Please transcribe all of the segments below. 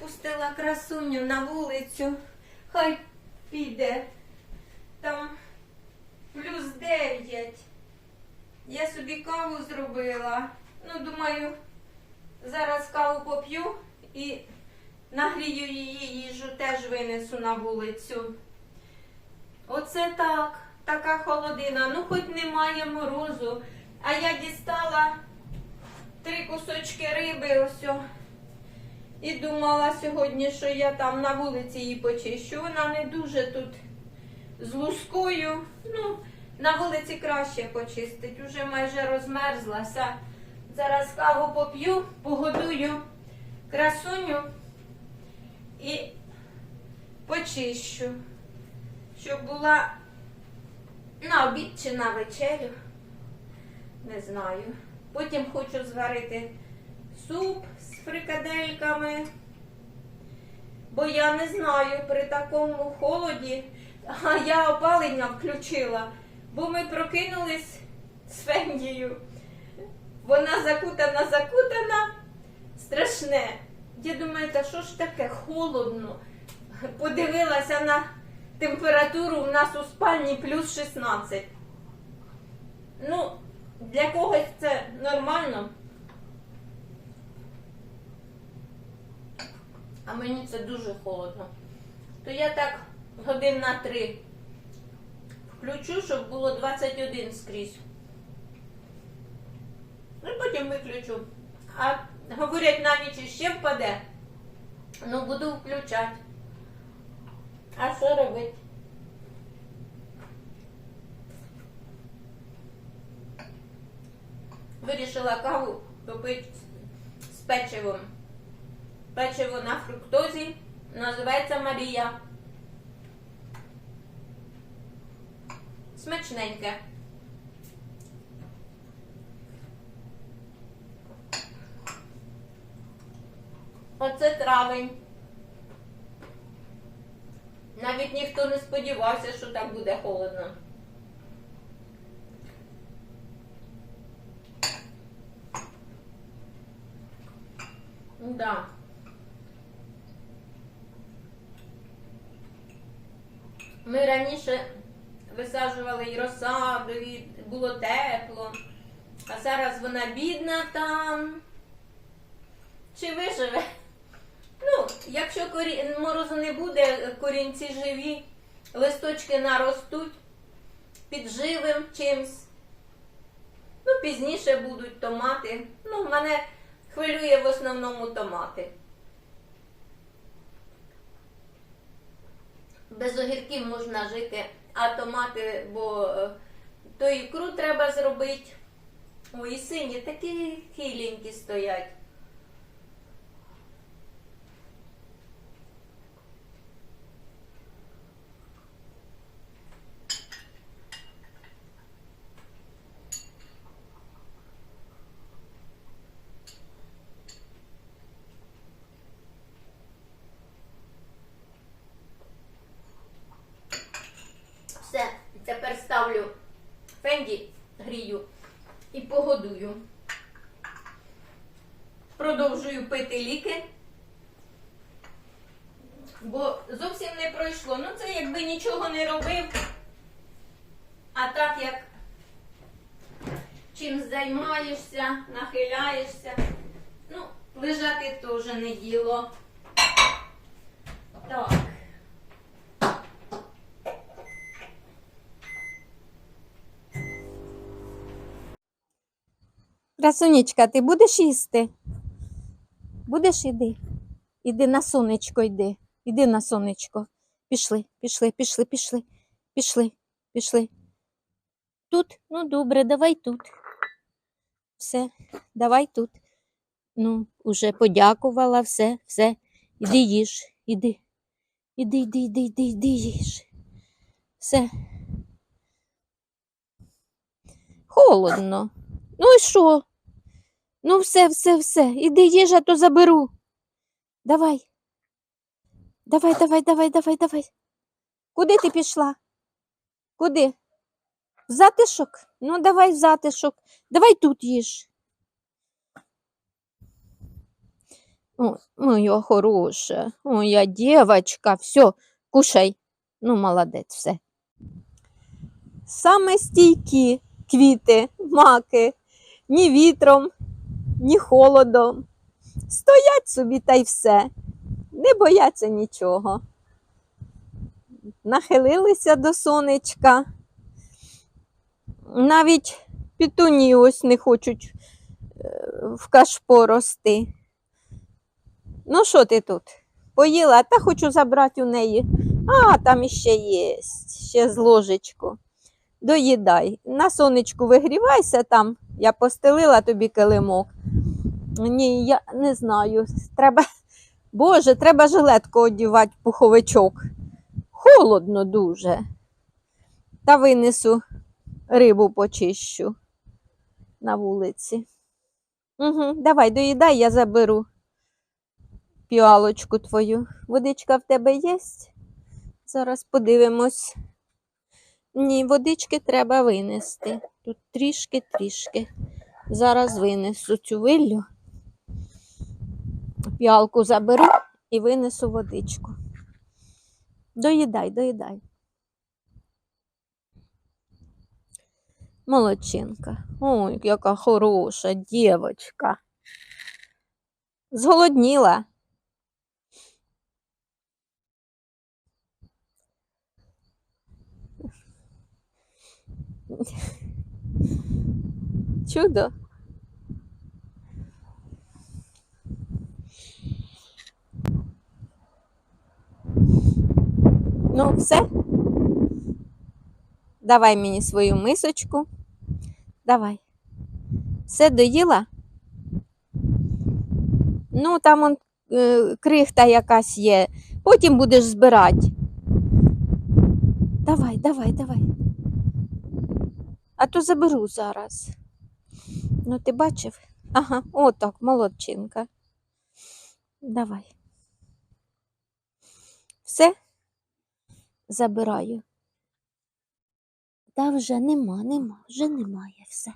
випустила красуню на вулицю. Хай піде. Там плюс 9. Я собі каву зробила. Ну, думаю, зараз каву поп'ю і нагрію її їжу теж винесу на вулицю. Оце так, така холодина. Ну, хоч немає морозу. А я дістала три кусочки риби ось. І думала сьогодні, що я там на вулиці її почищу. Вона не дуже тут з лускою. Ну, на вулиці краще почистить. Уже майже розмерзлася. Зараз каву поп'ю, погодую красуню і почищу, щоб була на обід чи на вечерю. Не знаю. Потім хочу зварити суп фрикадельками. Бо я не знаю при такому холоді, а я опалення включила, бо ми прокинулись з Фендією. Вона закутана, закутана, страшне. Я думаю, та що ж таке холодно? Подивилася на температуру у нас у спальні плюс 16. Ну, для когось це нормально. А мені це дуже холодно. То я так годин на три включу, щоб було 21 скрізь. Ну, потім виключу. А говорять, на ніч іще впаде. Ну, буду включати. А що робити? Вирішила каву попити з печивом. Печиво на фруктозі називається Марія. Смачненьке. Оце травень. Навіть ніхто не сподівався, що так буде холодно. Да. Ми раніше висаджували і розсаду, і було тепло. А зараз вона бідна там. Чи виживе? Ну, якщо корі... морозу не буде, корінці живі, листочки наростуть під живим чимсь. Ну, пізніше будуть томати. Ну, мене хвилює в основному томати. Без огірків можна жити, а томати, бо е, то ікру треба зробити. Ой, і сині такі хиленькі стоять. Все, тепер ставлю фенді, грію і погодую. Продовжую пити ліки, бо зовсім не пройшло. Ну, це якби нічого не робив. А так як чим займаєшся, нахиляєшся, ну, лежати теж не діло. Так. Красунечка, ти будеш їсти? Будеш іди? Іди на сонечко, йди. Іди на сонечко. Пішли, пішли, пішли, пішли, пішли, пішли. Тут? Ну, добре, давай тут. Все, давай тут. Ну, уже подякувала, все, все. Іди їж, іди. Іди, іди, іди, іди, іди їж. Все. Холодно. Ну і що? Ну, все, все, все. Іди їж, а то заберу. Давай. Давай, давай, давай, давай, давай. Куди ти пішла? Куди? В затишок? Ну, давай в затишок. Давай тут їж. О, моя хороша, моя дівчинка, все, кушай. Ну, молодець, все. Саме стійкі квіти, маки, ні вітром, ні холодом. Стоять собі та й все, не бояться нічого. Нахилилися до сонечка. Навіть пітуні ось не хочуть е, в кашпо рости. Ну, що ти тут? Поїла, та хочу забрати у неї. А, там іще є, ще з ложечку. Доїдай. На сонечку вигрівайся там. Я постелила тобі килимок. Ні, я не знаю. Треба, Боже, треба жилетку одівати, пуховичок. Холодно дуже. Та винесу рибу почищу на вулиці. Угу, давай, доїдай, я заберу піалочку твою. Водичка в тебе є? Зараз подивимось. Ні, водички треба винести. Тут трішки-трішки. Зараз винесу цю виллю. Піалку заберу і винесу водичку. Доїдай, доїдай. Молодчинка. Ой, яка хороша дівочка. Зголодніла. Чудо. Ну, все. Давай мені свою мисочку. Давай. Все доїла? Ну, там он, е, крихта якась є. Потім будеш збирати. Давай, давай, давай. А то заберу зараз. Ну, ти бачив? Ага, отак, молодчинка. Давай. Все? Забираю. Та вже нема, нема, вже немає все.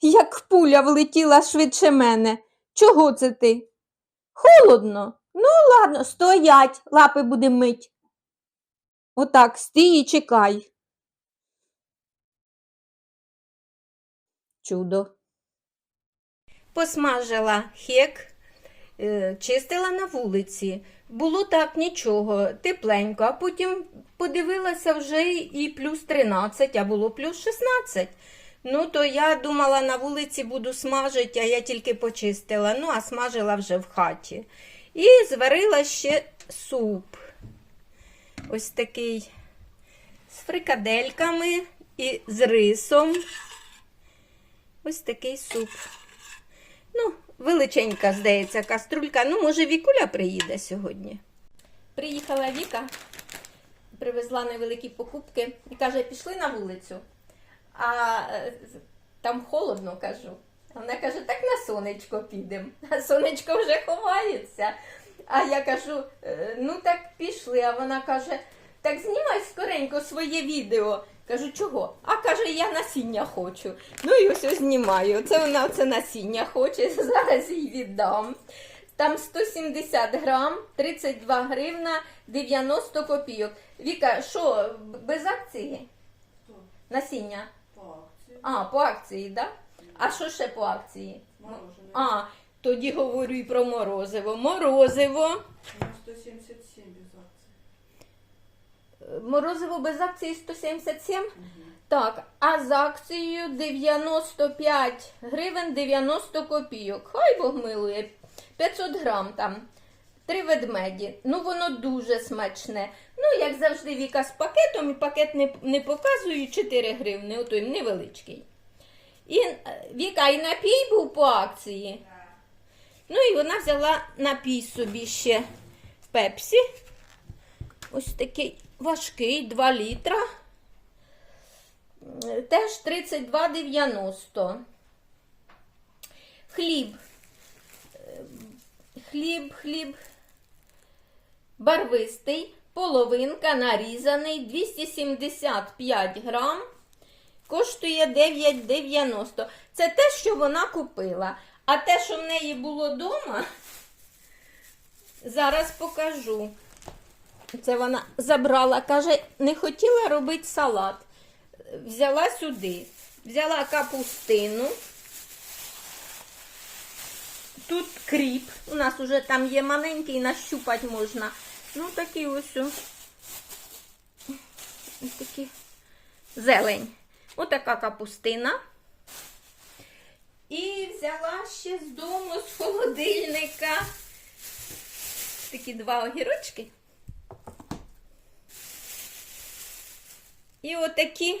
Як пуля влетіла швидше мене. Чого це ти? Холодно. Ну, ладно, стоять, лапи буде мить. Отак, стій і чекай. Чудо. Посмажила хек, чистила на вулиці. Було так нічого, тепленько, а потім подивилася вже і плюс 13, а було плюс 16. Ну, то я думала, на вулиці буду смажити, а я тільки почистила. Ну, а смажила вже в хаті. І зварила ще суп. Ось такий з фрикадельками і з рисом. Ось такий суп. Ну, величенька, здається, каструлька. Ну, може, Вікуля приїде сьогодні. Приїхала Віка, привезла невеликі покупки і каже, пішли на вулицю. А е, там холодно, кажу. Вона каже, так на сонечко підемо. А сонечко вже ховається. А я кажу, «Е, ну так пішли. А вона каже, так знімай скоренько своє відео. Кажу, чого? А каже, я насіння хочу. Ну і ось ось знімаю. Це вона це насіння хоче, зараз їй віддам. Там 170 грам, 32 гривна, 90 копійок. Віка, що, без акції? Насіння? По акції. А, по акції, так? Да? А що ще по акції? Мороженое. А, тоді говорю і про морозиво. Морозиво. 177 без акції. Е, Морозиво без акції 177. Так, а з акцією 95 гривень 90 копійок. Хай Бог милує. 500 грам там. Три ведмеді. Ну, воно дуже смачне. Ну, як завжди, Віка з пакетом, і пакет не, не показую 4 гривни, отой невеличкий. І е, Віка, і напій був по акції. Ну і вона взяла напій собі ще в пепсі. Ось такий важкий, 2 літра. Теж 32,90. Хліб. Е, Хліб, хліб. Барвистий, половинка нарізаний, 275 грам. Коштує 9,90. Це те, що вона купила. А те, що в неї було вдома, Зараз покажу. Це вона забрала, каже, не хотіла робити салат. Взяла сюди. Взяла капустину. Тут кріп. У нас уже там є маленький, нащупати можна. Ну, такі ось. Ось такі зелень. Отака капустина. І взяла ще з дому, з холодильника. Такі два огірочки. І отакі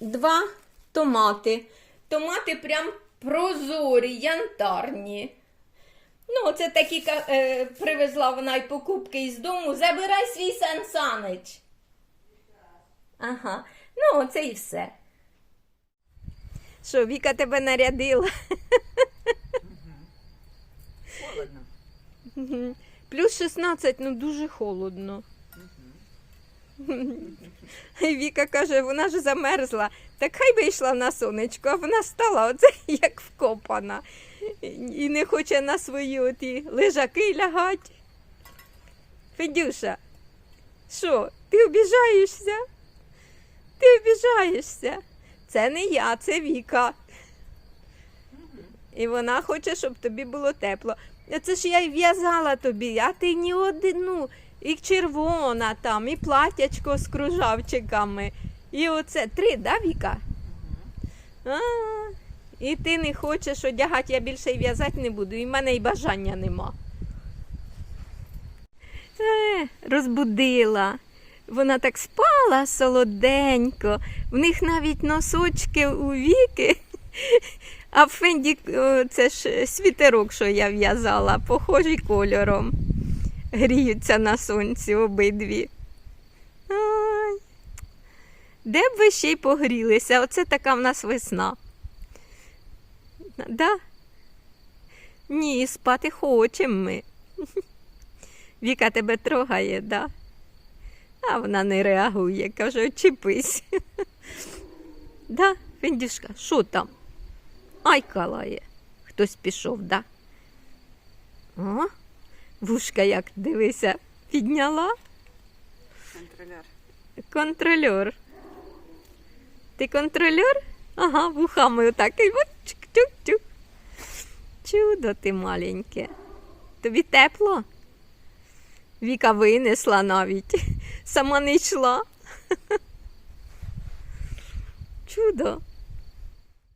два томати. Томати прям прозорі, янтарні. Ну, це такі е, привезла вона й покупки із дому. Забирай свій Сан Санич. Ага. Ну, оце і все. Що, Віка тебе нарядила? Холодно. Плюс 16, ну дуже холодно. Віка каже, вона ж замерзла. Так хай би йшла на сонечко, а вона стала оце як вкопана. І не хоче на свої оті лежаки лягати. Федюша, що, ти обіжаєшся? Ти обіжаєшся. Це не я, це Віка. І вона хоче, щоб тобі було тепло. Це ж я й в'язала тобі, а ти ні одну, і червона там, і платячко з кружавчиками. І оце три, да, Віка? А, і ти не хочеш одягати, я більше й в'язати не буду, і в мене й бажання нема. Е, розбудила. Вона так спала солоденько, в них навіть носочки у віки. А в Фенді це ж світерок, що я в'язала, похожий кольором. Гріються на сонці обидві. Ай. Де б ви ще й погрілися? Оце така в нас весна. Да? Ні, спати хочемо ми. Віка тебе трогає, да? А вона не реагує, каже, очіпись. Да, Фендюшка, що там? Ай калає. Хтось пішов, да? О, вушка як дивися, підняла. Контролер. Контрольор. Ти контрольор? Ага, вухами отак. Чук-чук-чук. Чудо ти маленьке. Тобі тепло? Віка винесла навіть. Сама не йшла. Чудо.